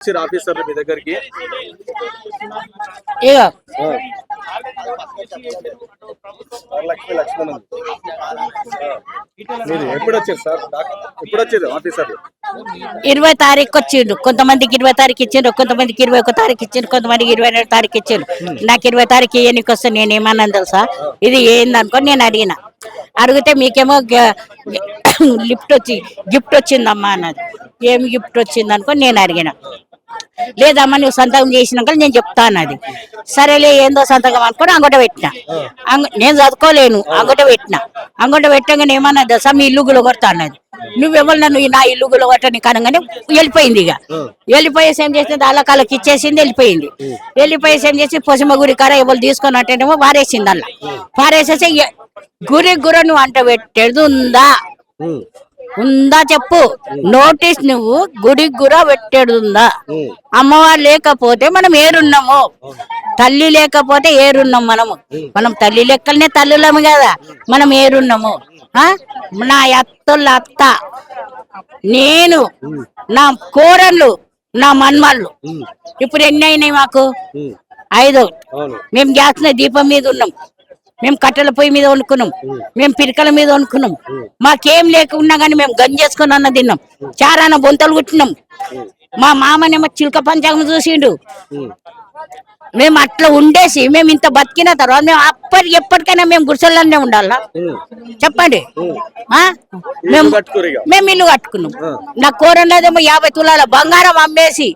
వచ్చారు ఆఫీసర్లు మీ దగ్గరికి? ఇగో వరలక్ష్మి లక్ష్మణ్ ఉంది. మీరు ఎప్పుడు వచ్చారు సార్? డాక్- ఎప్పుడు వచ్చారు ఆఫీసర్లు? ఇరవై తారీఖు వచ్చిండు కొంతమందికి ఇరవై తారీఖు ఇచ్చిండ్రు కొంతమందికి ఇరవై ఒక తారీఖు ఇచ్చిండ్రు కొంతమందికి ఇరవై రెండు తారీఖు ఇచ్చిండ్రు. నాకు ఇరవై తారీఖు ఇయ్యనికి వస్తే నేను ఏమన్నాను తెలుసా ఇది ఏందనుకో నేను అడిగిన. అడిగితే మీకేమో లిఫ్ట్ వచ్చి గిఫ్ట్ వచ్చిందమ్మా అన్నది. ఏమి గిఫ్ట్ వచ్చింది అనుకో నేను అడిగిన. లేదమ్మా నువ్వు సంతకం చేసినాక నేను చెప్తాను అది. సరేలే ఏందో సంతకం అనుకుని అంగట పెట్టిన. అంగ- నేను చదువుకోలేను అంగట పెట్టిన. అంగట పెట్టగానే ఏమన్నా దశ మీ ఇల్లు గులగొడతా అన్నది నువ్వెవరు నన్ను ఈ నా ఇల్లు గులగొట్టని కనగానే వెళ్ళిపోయింది ఇక. వెళ్ళిపోయేసి ఏం చేసింది? అలా కాళ్ళకి ఇచ్చేసింది వెళ్ళిపోయింది. వెళ్ళిపోయేసి ఏం చేసి పొసిమ గురి కాడ ఎవరు తీసుకొని అంటేనేమో పారేసింది అలా. పారేసేసి గురి గుర నువ్వు అంట పెట్టేది ఉందా? ఉందా చెప్పు. నోటీస్ నువ్వు గుడి గుర పెట్టేది ఉందా అమ్మవారు లేకపోతే మనం ఏరున్నాము తల్లి లేకపోతే ఏరున్నాం మనము? మనం తల్లి లెక్కలనే తల్లులము కదా. మనం ఏరున్నాము? నా అత్తోళ్ళ అత్త నేను నా కోరళ్ళు నా మన్మళ్ళు. ఇప్పుడు ఎన్ని అయినాయి మాకు? ఐదు. మేము గ్యాస్ మీద దీపం మీద ఉన్నాం. మేము కట్టెల పొయ్యి మీద వండుకున్నాం. మేము పిరికల మీద వండుకున్నాం. మాకేం లేకున్నా కానీ మేము గంజేసుకుని అన్న తిన్నాం. చారాన బొంతలు కుట్టినాం. మా మామనేమో చిలుక పంచాంగం చూసిండు. మేము అట్లా ఉండేసి మేము ఇంత బతికిన తర్వాత మేము అప్పటికి ఎప్పటికైనా మేము గుడిసెల్లోనే ఉండాలా. చెప్పండి. మేము ఇల్లు కట్టుకున్నాం. నా కూరన్నదేమో యాభై తులాల బంగారం అమ్మేసి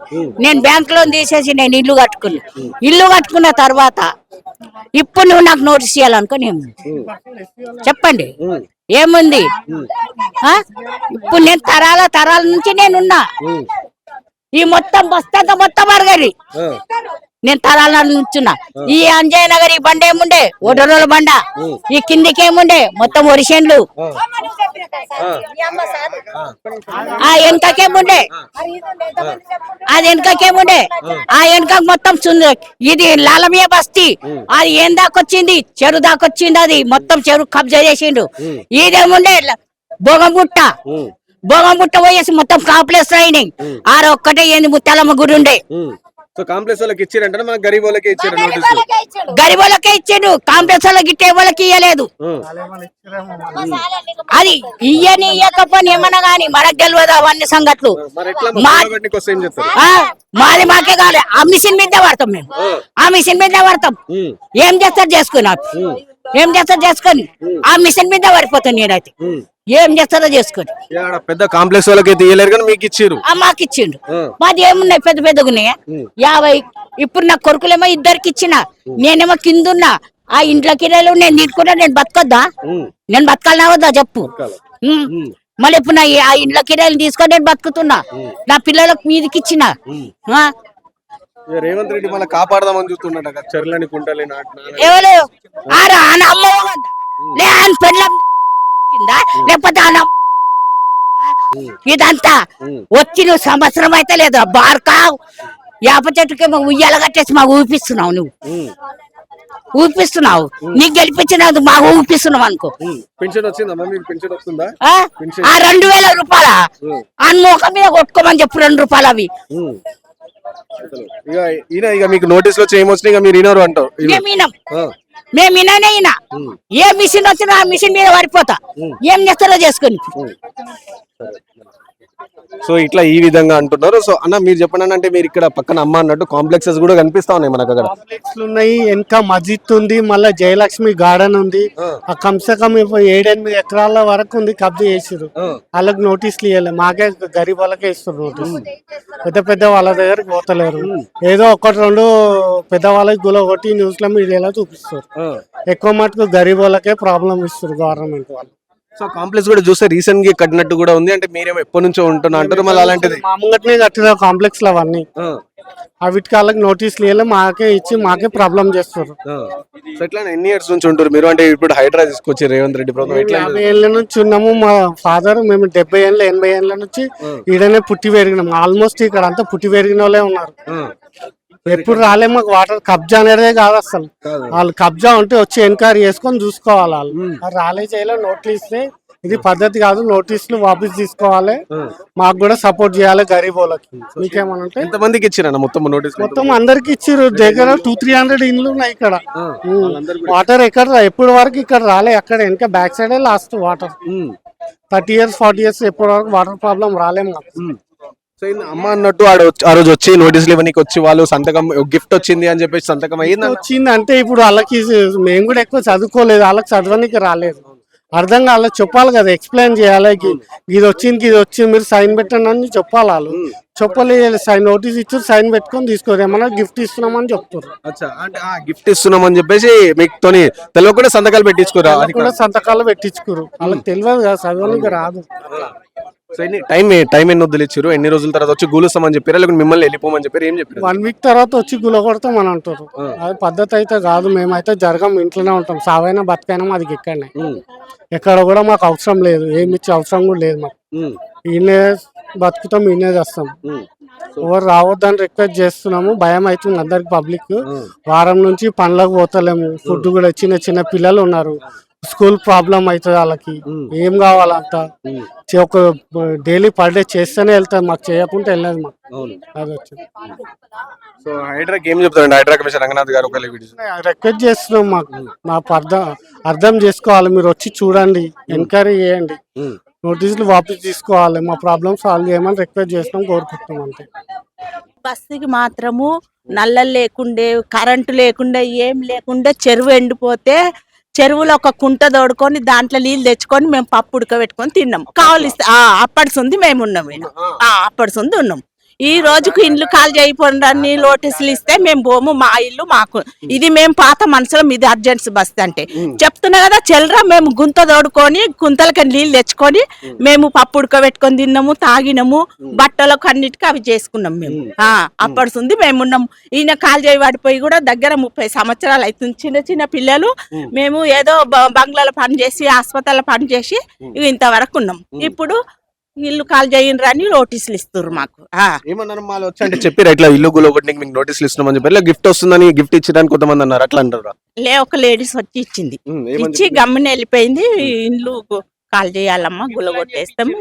నేను బ్యాంక్ లోన్ తీసేసి నేను ఇల్లు కట్టుకున్నా. ఇల్లు కట్టుకున్న తర్వాత ఇప్పుడు నువ్వు నాకు నోటీస్ ఇవ్వాలనుకో నేను చెప్పండి. ఏముంది? ఇప్పుడు నేను తరాల తరాల నుంచి నేనున్నా. ఈ మొత్తం బస్తా మొత్తం అరగరి నేను తరాల నుంచున్నా. ఈ అంజయ్ నగర్ ఈ బండ ఏముండే? ఒడరోల బండ. ఈ కిందికి ఏముండే? మొత్తం ఒరిషన్లు ఆ, వెనకకేముండే? అది వెనకకేముండే? ఆ. వెనక మొత్తం ఇది లాలమియ బస్తీ. అది ఏం దాకొచ్చింది? చెరు దాకొచ్చింది అది. మొత్తం చెరు కబ్జా చేసిండు. ఇదేముండే? బొగంబుట్ట. బొగంబుట్ట పోయేసి మొత్తం ఆడ ఒక్కటే ఏంది? ముత్యాలమ్మ గుడి ఉండే. సో కాంప్లెక్స్ వాళ్ళకి ఇచ్చారంటే మన గరీబ్ వాళ్ళకి ఇచ్చారు నోటీసు. గరిబోళ్ళకే ఇచ్చిండు. కాంప్లెక్స్ వాళ్ళకి ఇట్టే వాళ్ళకి ఇయ్యలేదు. అది ఇయ్యని ఇయ్యకపోని ఏమన్నా గాని మనకు తెలియదు అవన్నీ ఆ, మాది మాకే కావాలి. ఆ మిషన్ మీద పడతాం మేము. ఆ. మిషన్ మీద పడతాం ఏం చేస్తారు చేసుకున్నా ఏం చేస్తారు చేసుకొని? ఆ మిషన్ మీద పడిపోతాను నేనైతే. ఏం చేస్తారో ఆడ పెద్ద కాంప్లెక్స్ వాళ్ళకి అయితే ఇయ్యలేరు కానీ మీకు ఇచ్చారు ఆ మాకు ఇచ్చిండు. మాది ఏమున్నాయి పెద్ద పెద్దగా ఉన్నాయా? యాభై ఇప్పుడు నా కొడుకులేమో ఇద్దరికి ఇచ్చిన. నేనేమో కింద ఉన్నా. ఆ ఇంట్లో కిరాయిలు నేను తీసుకుంటా నేను బతకొద్దా? నేను బతకాలనా వద్దా చెప్పు. ఉమ్. మళ్ళీ ఇప్పుడు నా ఈ- ఆ ఇంట్లో కిరాయిలు తీసుకొని నేను బతుకుతున్నా. నా పిల్లలకు మీదకి ఇచ్చిన. ఆ? ఇక రేవంత్ రెడ్డి మళ్ళీ కాపాడదామని చూస్తున్నాడు అక్కడ చెర్లని. ఎవరు? ఆరా ఆయన అమ్మ? లే ఆయన పెళ్ళం కిందా? లేకపోతే అమ్మ- ఇదంతా వచ్చి నువ్వు సంవత్సరం అయితే లేదు. బార్కా యాప చెట్టుకేమో ఉయ్యాల కట్టేసి మాకు ఊపిస్తున్నావు నువ్వు. ఊపిస్తున్నావు. నీకు గెలిపించినందుకు మాకు ఊపిస్తున్నావు అనుకో. మీకు ఆ? రెండు వేల రూపాయల? ఆ ముఖం మీద కొట్టుకోమని చెప్పు రెండు రూపాయలు అవి. ఇక మీకు ఏమొచ్చినాయి? ఇక మీరు వినరు ఇక. మేము విననే వినా. ఏ మిషన్ వచ్చినా ఆ మిషన్ మీద పడిపోతా. ఏం చేస్తారో చేసుకొని. సో ఇట్లా ఈ విధంగా అంటున్నారు. సో అన్న మీరు చెప్పండి అంటే మీరు ఇక్కడ పక్కన అమ్మ అన్నట్టు కాంప్లెక్సెస్ కూడా కనిపిస్తా ఉన్నాయి మనకు అక్కడ. ఉన్నాయి. వెనక మస్జిద్ ఉంది మళ్ళీ జయలక్ష్మి గార్డెన్ ఉంది. ఆ. కమ్సే కమ్ ఏడెనిమిది ఎకరాల వరకు ఉంది కబ్జా చేసిరు వాళ్ళకి నోటీసులు ఇవ్వలే మాకే గరీబ్ వాళ్ళకే ఇస్తారు నోటీస్. పెద్ద పెద్ద వాళ్ళ దగ్గరికి పోతలేరు. ఏదో ఒకటి రెండు పెద్ద వాళ్ళకి గుల కొట్టి న్యూస్లో మీడియాలో చూపిస్తారు. ఎక్కువ మటుకు గరీబ్ వాళ్ళకే ప్రాబ్లం ఇస్తారు గవర్నమెంట్ వాళ్ళు. సో కాంప్లెక్స్ కూడా చూస్తే రీసెంట్గా కట్టినట్టు కూడా ఉంది. అంటే మీరేమో ఎప్పటి నుంచో ఉంటున్నా అంటారు. మళ్ళీ అలాంటిది. మా ముంగట్నే కట్టిన కాంప్లెక్స్లో అవన్నీ. ఆ, అవిటికి వాళ్ళకి నోటీసులు ఇవ్వలే మాకే ఇచ్చి మాకే ప్రాబ్లం చేస్తారు. సో ఎట్లా ఎన్ని ఇయర్స్ నుంచి ఉంటారు మీరు? అంటే ఇప్పుడు హైడ్రా తీసుకొచ్చి రేవంత్ రెడ్డి ప్రభుత్వం ఎట్లా యాభై ఏళ్ళ నుంచి ఉన్నాము. మా ఫాదర్ మేము డెబ్బై ఏళ్ళ ఎనభై ఏళ్ళ నుంచి ఈడనే పుట్టి పెరిగినాం. ఆల్మోస్ట్ ఇక్కడ అంతా పుట్టి పెరిగిన వాళ్ళే ఉన్నారు. ఎప్పుడు రాలే మాకు వాటర్ కబ్జా అనేదే కాదు అసలు. వాళ్ళు కబ్జా ఉంటే వచ్చి ఎంక్వైరీ చేసుకొని చూసుకోవాలి వాళ్ళు. రాలే చేయలే నోట్లు ఇస్తే ఇది పద్ధతి కాదు నోటీసులు వాపస్ తీసుకోవాలి. మాకు కూడా సపోర్ట్ చేయాలి గరీబ్ వాళ్ళకి. మీకేమన్నా ఉంటే ఎంత మందికి ఇచ్చిరన్న మొత్తం నోటీస్ మొత్తం అందరికి ఇచ్చిర్రు. దగ్గర టూ త్రీ హండ్రెడ్ ఇండ్లు ఉన్నాయి ఇక్కడ. వాటర్ ఎక్కడ రా- ఎప్పటి వరకు ఇక్కడ రాలే అక్కడ వెనక బ్యాక్ సైడే last water thirty years forty years ఎప్పటి వరకు వాటర్ ప్రాబ్లం రాలే అమ్మ అన్నట్టు ఆడ ఆ రోజు వచ్చి నోటీసులు ఇవ్వడానికి వచ్చి వాళ్ళు సంతకం గిఫ్ట్ వచ్చింది అని చెప్పేసి సంతకం అయ్యింది వచ్చింది. అంటే ఇప్పుడు వాళ్ళకి మేము కూడా ఎక్కువ చదువుకోలేదు. వాళ్ళకి చదవడానికి రాలేదు. అర్థం కాలే. చెప్పాలి కదా. ఎక్స్ప్లెయిన్ చేయాలి. ఇది వచ్చింది ఇది వచ్చింది. మీరు సైన్ పెట్టండి అని చెప్పాలి వాళ్ళు. చెప్పలేదు సైన్ నోటీస్ ఇచ్చారు. సైన్ పెట్టుకొని తీసుకోరు. ఏమన్నా గిఫ్ట్ ఇస్తున్నామని చెప్తారు. అంటే ఆ గిఫ్ట్ ఇస్తున్నాం అని చెప్పేసి మీకు తోని తెలియకుండా సంతకాలు పెట్టించుకోరా? కూడా సంతకాలు పెట్టించుకోరు. వాళ్ళకి తెలియదు కదా. చదవడానికి రాదు. సో ఎన్ని టైం టైం ఎన్ని వద్దులు ఇచ్చారు ఎన్ని రోజుల తర్వాత వచ్చి గూలుస్తామని చెప్పారు? లేకపోతే మిమ్మల్ని వెళ్ళిపోమని చెప్పారు? ఏం చెప్పారు? వన్ వీక్ తర్వాత వచ్చి గుల కొడతాం అని అంటారు. అది పద్ధతి అయితే కాదు. మేమైతే జరగం ఇంట్లోనే ఉంటాం. సావైనా బతికైనా మాది ఇక్కడనే. ఎక్కడ కూడా మాకు అవసరం లేదు. ఏమి ఇచ్చే అవసరం కూడా లేదు మాకు. ఈయనే బతుకుతాం ఈయనే చేస్తాం. ఎవరు రావద్దని రిక్వెస్ట్ చేస్తున్నాము. భయం అవుతుంది అందరికి పబ్లిక్ వారం నుంచి పనులకు పోతలేము. ఫుడ్ కూడా చిన్న చిన్న పిల్లలు ఉన్నారు. స్కూల్ ప్రాబ్లం అవుతుంది వాళ్ళకి. ఏం కావాలంట? ఒక డైలీ పర్ డే చేస్తేనే వెళ్తారు మాకు చేయకుంటే వెళ్ళదు మాకు. అది వచ్చింది. సో హైడ్రాక్ ఏం చెప్తారండి హైడ్రా కమిషన్ రంగనాథ్ గారు వీడియో రిక్వెస్ట్ చేస్తున్నాం మాకు. మాకు అర్థం అర్థం చేసుకోవాలి మీరు వచ్చి చూడండి ఎంక్వైరీ చేయండి. నోటీసులు వాపస్ తీసుకోవాలి మా ప్రాబ్లమ్ సాల్వ్ చేయమని రిక్వెస్ట్ చేస్తున్నాం కోరుకుంటున్నాం అంతే. బస్సుకి మాత్రము నల్లలు లేకుండే కరెంటు లేకుండా ఏం లేకుండా చెరువు ఎండిపోతే చెరువులో ఒక కుంట తోడుకొని దాంట్లో నీళ్ళు తెచ్చుకొని మేము పప్పు ఉడకబెట్టుకొని తిన్నాం. కావలిస్తే ఆ, అప్పటి సుంది మేము ఉన్నాం అప్పటి సుంది ఉన్నాం. ఈ రోజుకు ఇండ్లు కాల్ చేయకుండా నోటీసులు ఇస్తే మేము పోము మా ఇల్లు మాకు. ఇది మేము పాత మనుషులం ఇది అర్జెన్సీ బస్ అంటే. చెప్తున్నా కదా చెల్లరా మేము గుంత తోడుకొని గుంతలకి నీళ్ళు తెచ్చుకొని మేము పప్పు ఉడకబెట్టుకొని తిన్నాము తాగినాము బట్టలకు అన్నిటికీ అవి చేసుకున్నాం మేము. ఆ అప్పటి సుంది మేము ఉన్నాం. ఈయన కాల్ చేయి పడిపోయి కూడా దగ్గర ముప్పై సంవత్సరాలు అవుతుంది. చిన్న చిన్న పిల్లలు మేము ఏదో బంగ్లాలో పని చేసి హాస్పిటల్లో పని చేసి ఇంతవరకు ఉన్నాం. ఇప్పుడు ఇల్లు కాల్ చేయండి అని నోటీసులు ఇస్తారు మాకు. ఆ. ఏమన్నారు వాళ్ళు వచ్చి అంటే చెప్పారు ఇట్లా ఇల్లు గులో ఒకటి మీకు నోటీసులు ఇస్తున్నామని చెప్పారు గిఫ్ట్ వస్తుందని గిఫ్ట్ ఇచ్చడానికి కొంతమంది అన్నారు. అట్లా అంటారా? లే ఒక లేడీస్ వచ్చి ఇచ్చింది. ఇచ్చి? గమ్మున వెళ్ళిపోయింది. ఇల్లు కాల్ చేయాలమ్మా గులగొట్టేస్తాము.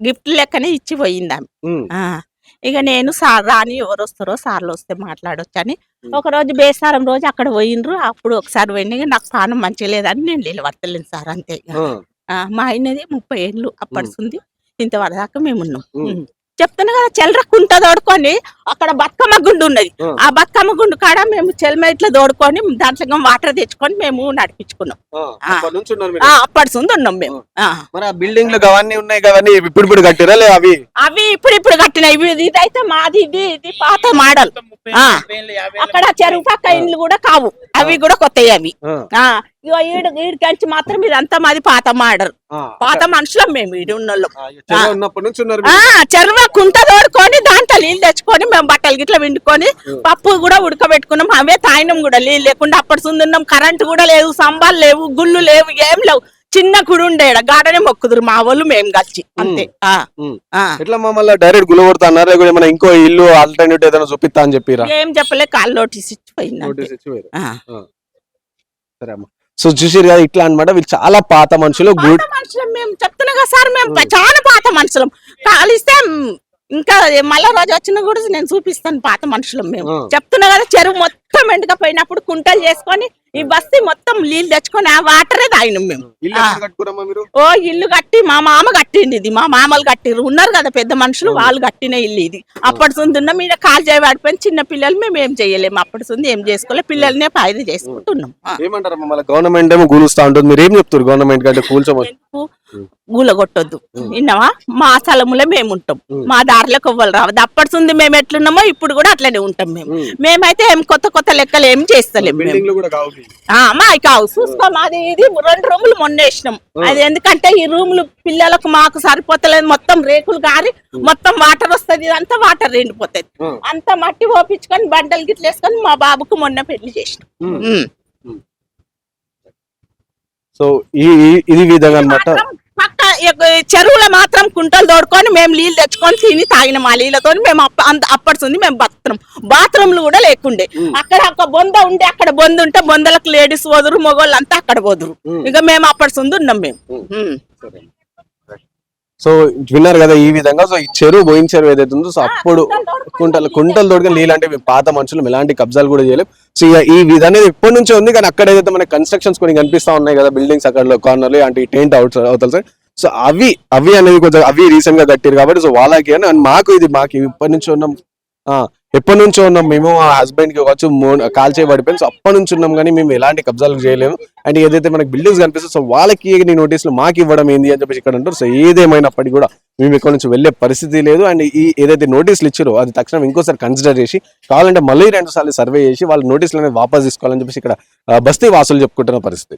గిఫ్ట్ లెక్కనే ఇచ్చి పోయింది ఆమె. ఇక నేను సార్ రాని ఎవరు వస్తారో సార్లు వస్తే మాట్లాడొచ్చు అని ఒక రోజు బేసారం రోజు అక్కడ పోయినరు అప్పుడు ఒకసారి ఇక నాకు పానం మంచిగా లేదని నేను నిలబడతలేను సార్ అంతే. ఆ, మా ఆయనది ముప్పై ఏళ్ళు అప్పడుతుంది ఇంతవరకు దాకా మేము ఉన్నాం ఉమ్. ఉమ్. చెప్తున్నా కదా చెల్లర కుంట తోడుకొని అక్కడ బతుకమ్మ గుండు ఉన్నది. ఆ. ఆ బతుకమ్మ గుండు కాడ మేము చెల్మ ఇట్లా తోడుకొని దాంట్లో వాటర్ తెచ్చుకొని మేము నడిపించుకున్నాం. ఆ. అప్పటి నుంచి ఉన్నారు మీరు. ఆ అప్పటి ఉన్నాం మేము. ఆ. మరి ఆ బిల్డింగ్లు అవన్నీ ఉన్నాయి కవన్నీ ఇప్పుడు ఇప్పుడు కట్టిరా లే అవి? అవి ఇప్పుడు ఇప్పుడు కట్టినాయి. ఇవి ఇదైతే మాది ఇది ఇది పాత మోడల్. ఆ. అక్కడ చెరువు పక్క ఇండ్లు కూడా కావు. అవి కూడా కొత్తవి అవి. ఆ. ఇగో ఈడు ఈడికంచి మాత్రం ఇదంతా మాది పాత మోడల్ ఆ, పాత మనుషులం మేము ఈడు ఉన్నోళ్ళం. ఈ చెరువు కుంట తోడుకొని దాంట్లో నీళ్ళు తెచ్చుకొని మేము బట్టలు గిట్ల వండుకొని పప్పు కూడా ఉడకబెట్టుకున్నాం. అవే తాయినం కూడా నీళ్ళు లేకుండా అప్పటి సుందున్నాం కరెంట్ కూడా లేవు సంబాలు లేవు గుళ్ళు లేవు ఏం లేవు. చిన్న గుడి ఉండేడ గాడనే మొక్కుదురు మా వాళ్ళు మేము కలిసి. అంతే. ఎట్లా మమ్మల్ని డైరెక్ట్ గుల కొడతా అన్నారు? లేకపోతే ఏమైనా ఇంకో ఇల్లు ఆల్టర్నేటివ్ ఏదైనా చూపిస్తా అని చెప్పిరా? ఏం చెప్పలే కాళ్ళు నోటీస్ ఇచ్చిపోయింది. సరే అమ్మ. సో చూసిరు కదా ఇట్లా అన్నమాట. వీళ్ళు చాలా పాత మనుషులు గుడ్ మనుషులం మేము చెప్తున్నా కదా సార్ మేము చాలా పాత మనుషులం. కాలిస్తే ఇంకా మళ్ళా రోజు వచ్చిన కూడా నేను చూపిస్తాను పాత మనుషులం మేము. చెప్తున్నా కదా చెరువు మొత్తం ఎండకపోయినప్పుడు కుంటలు చేసుకొని ఈ బస్తీ మొత్తం నీళ్ళు తెచ్చుకొని ఆ వాటరే తాగినాం మేము. ఓ ఇల్లు కట్టి మా మామ కట్టింది ఇది. మా మామలు కట్టిర్రు. ఉన్నారు కదా పెద్ద మనుషులు వాళ్ళు కట్టిన ఇల్లు ఇది. అప్పటి సుంది ఉన్న మీద కాలు చేయబడిపోయిన చిన్న పిల్లలు మేము ఏం చేయలేము. అప్పటి సుంది ఏం చేసుకోలే. పిల్లల్నే పాయిది చేసుకుంటున్నాం. ఏమంటారు గవర్నమెంట్ ఏమో కూలుస్తా ఉంటుంది. మీరు ఏం చెప్తారు గవర్నమెంట్ కంటే కూల్చోమని. గూలగొట్టొద్దు. విన్నావా? మా స్థలములో మేము. ఉంటాం. మా దారిలోకి ఎవ్వరు రావద్దు అప్పటి సుంది మేము ఎట్లున్నామో ఇప్పుడు కూడా అట్లనే ఉంటాం మేము. మేమైతే ఏం కొత్త కొత్త లెక్కలు ఏం చేస్తలేము కూడా కావు చూసుకో మాది ఇది రెండు రూములు మొన్న వేసినాం అది ఎందుకంటే ఈ రూములు పిల్లలకు మాకు సరిపోతలేదు. మొత్తం రేకులు గారి మొత్తం వాటర్ వస్తది. ఇదంతా వాటర్ ఎండిపోతుంది ఉం. అంత మట్టి ఓపించుకొని బండలు గిట్ల వేసుకొని మా బాబుకు మొన్న పెళ్ళి చేసినాం. సో ఈ ఇది విధంగా అనమాట ఎక్క- చెరువులో మాత్రం కుంటలు తోడుకొని మేము నీళ్ళు తెచ్చుకొని తిని తాగిన మా నీళ్ళతో మేము అప్ప- అంత అప్పటి మేము బతున్నాం బాత్రూమ్లు కూడా లేకుండే. అక్కడ ఒక బొంద ఉండే అక్కడ బొంద ఉంటే బొందలకు లేడీస్ పోదురు మగవాళ్ళు అంతా అక్కడ పోదురు. ఇక మేము అప్పటి సుంది ఉన్నాం మేము. సో విన్నారు కదా ఈ విధంగా. సో ఈ చెరువు బోయిన చెరువు ఏదైతే ఉందో సో అప్పుడు కుంటలు కుంటలు తోడుగా నీళ్ళు అంటే మేము పాత మనుషులు ఎలాంటి కబ్జాలు కూడా చేయలేం. సో ఇక ఈ విధి అనేది ఇప్పటి నుంచే ఉంది. కానీ అక్కడ ఏదైతే మనకి కన్స్ట్రక్షన్స్ కొన్ని కనిపిస్తా ఉన్నాయి కదా బిల్డింగ్స్ అక్కడ కార్నర్లు అంటే టెంట్ అవుట్ అవుతారు సార్ సో అవి అవి అనేది కొంచెం అవి రీసెంట్గా కట్టారు కాబట్టి సో వాళ్ళకి అని అండ్ మాకు ఇది మాకు ఇప్పటి నుంచి ఉన్నాం. ఆ, ఎప్పటి నుంచో ఉన్నాం? మేము ఆ హస్బెండ్కి వచ్చి కాల్ చేయబడిపోయింది సో అప్పటి నుంచి ఉన్నాం కానీ మేము ఎలాంటి కబ్జాలు చేయలేము. అండ్ ఏదైతే మనకి బిల్డింగ్స్ కనిపిస్తుంది సో వాళ్ళకి నీ నోటీసులు మాకు ఇవ్వడం ఏంది అని చెప్పేసి ఇక్కడ అంటారు సో ఏదేమైనప్పటికీ కూడా మేము ఇక్కడ నుంచి వెళ్ళే పరిస్థితి లేదు. అండ్ ఈ ఏదైతే నోటీసులు ఇచ్చారో అది తక్షణం ఇంకోసారి కన్సిడర్ చేసి కావాలంటే మళ్ళీ రెండు సార్లు సర్వే చేసి వాళ్ళ నోటీసులు అనేది వాపస్ తీసుకోవాలని చెప్పేసి ఇక్కడ బస్తీ వాసులు చెప్పుకుంటున్న పరిస్థితి.